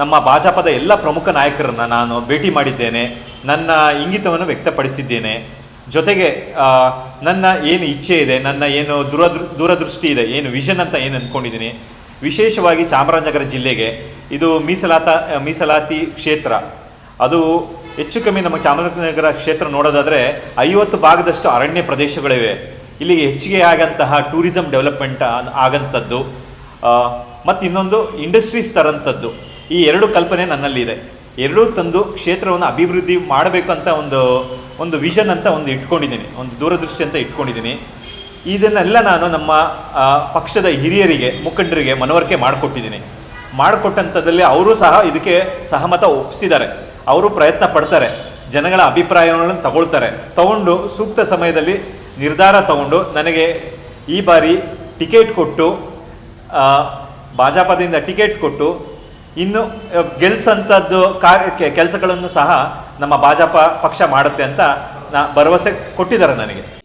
ನಮ್ಮ ಭಾಜಪದ ಎಲ್ಲ ಪ್ರಮುಖ ನಾಯಕರನ್ನು ನಾನು ಭೇಟಿ ಮಾಡಿದ್ದೇನೆ. ನನ್ನ ಇಂಗಿತವನ್ನು ವ್ಯಕ್ತಪಡಿಸಿದ್ದೇನೆ. ಜೊತೆಗೆ ನನ್ನ ಏನು ಇಚ್ಛೆ ಇದೆ, ನನ್ನ ಏನು ದೂರದೃ, ದೂರದೃಷ್ಟಿ ಇದೆ, ಏನು ವಿಷನ್ ಅಂತ ಏನು ಅಂದ್ಕೊಂಡಿದ್ದೀನಿ ವಿಶೇಷವಾಗಿ ಚಾಮರಾಜನಗರ ಜಿಲ್ಲೆಗೆ ಇದು ಮೀಸಲಾತ, ಮೀಸಲಾತಿ ಕ್ಷೇತ್ರ. ಅದು ಹೆಚ್ಚು ಕಮ್ಮಿ ನಮ್ಮ ಚಾಮರಾಜನಗರ ಕ್ಷೇತ್ರ ನೋಡೋದಾದರೆ ಐವತ್ತು ಭಾಗದಷ್ಟು ಅರಣ್ಯ ಪ್ರದೇಶಗಳಿವೆ. ಇಲ್ಲಿಗೆ ಹೆಚ್ಚಿಗೆ ಆಗಂತಹ ಟೂರಿಸಂ ಡೆವಲಪ್ಮೆಂಟ್ ಆಗಂಥದ್ದು. ಮತ್ತು ಇನ್ನೊಂದು ಇಂಡಸ್ಟ್ರೀಸ್ ತರಂಥದ್ದು. ಈ ಎರಡು ಕಲ್ಪನೆ ನನ್ನಲ್ಲಿದೆ ಎರಡೂ ತಂದು ಕ್ಷೇತ್ರವನ್ನು ಅಭಿವೃದ್ಧಿ ಮಾಡಬೇಕು ಅಂತ ಒಂದು ಒಂದು ವಿಷನ್ ಅಂತ ಒಂದು ಇಟ್ಕೊಂಡಿದ್ದೀನಿ. ಒಂದು ದೂರದೃಷ್ಟಿ ಅಂತ ಇಟ್ಕೊಂಡಿದ್ದೀನಿ. ಇದನ್ನೆಲ್ಲ ನಾನು ನಮ್ಮ ಪಕ್ಷದ ಹಿರಿಯರಿಗೆ, ಮುಖಂಡರಿಗೆ ಮನವರಿಕೆ ಮಾಡಿಕೊಟ್ಟಿದ್ದೀನಿ. ಮಾಡಿಕೊಟ್ಟಂಥದ್ದಲ್ಲಿ ಅವರು ಸಹ ಇದಕ್ಕೆ ಸಹಮತ ಒಪ್ಪಿಸಿದ್ದಾರೆ ಅವರು ಪ್ರಯತ್ನ ಪಡ್ತಾರೆ. ಜನಗಳ ಅಭಿಪ್ರಾಯಗಳನ್ನು ತಗೊಳ್ತಾರೆ. ತಗೊಂಡು ಸೂಕ್ತ ಸಮಯದಲ್ಲಿ ನಿರ್ಧಾರ ತಗೊಂಡು ನನಗೆ ಈ ಬಾರಿ ಟಿಕೆಟ್ ಕೊಟ್ಟು ಭಾಜಪದಿಂದ ಟಿಕೆಟ್ ಕೊಟ್ಟು ಇನ್ನು ಗೆಲ್ಸಂಥದ್ದು ಕಾರ್ಯ ಕೆಲಸಗಳನ್ನು ಸಹ ನಮ್ಮ ಭಾಜಪ ಪಕ್ಷ ಮಾಡುತ್ತೆ ಅಂತ ನಾ ಭರವಸೆ ಕೊಟ್ಟಿದ್ದಾರೆ ನನಗೆ.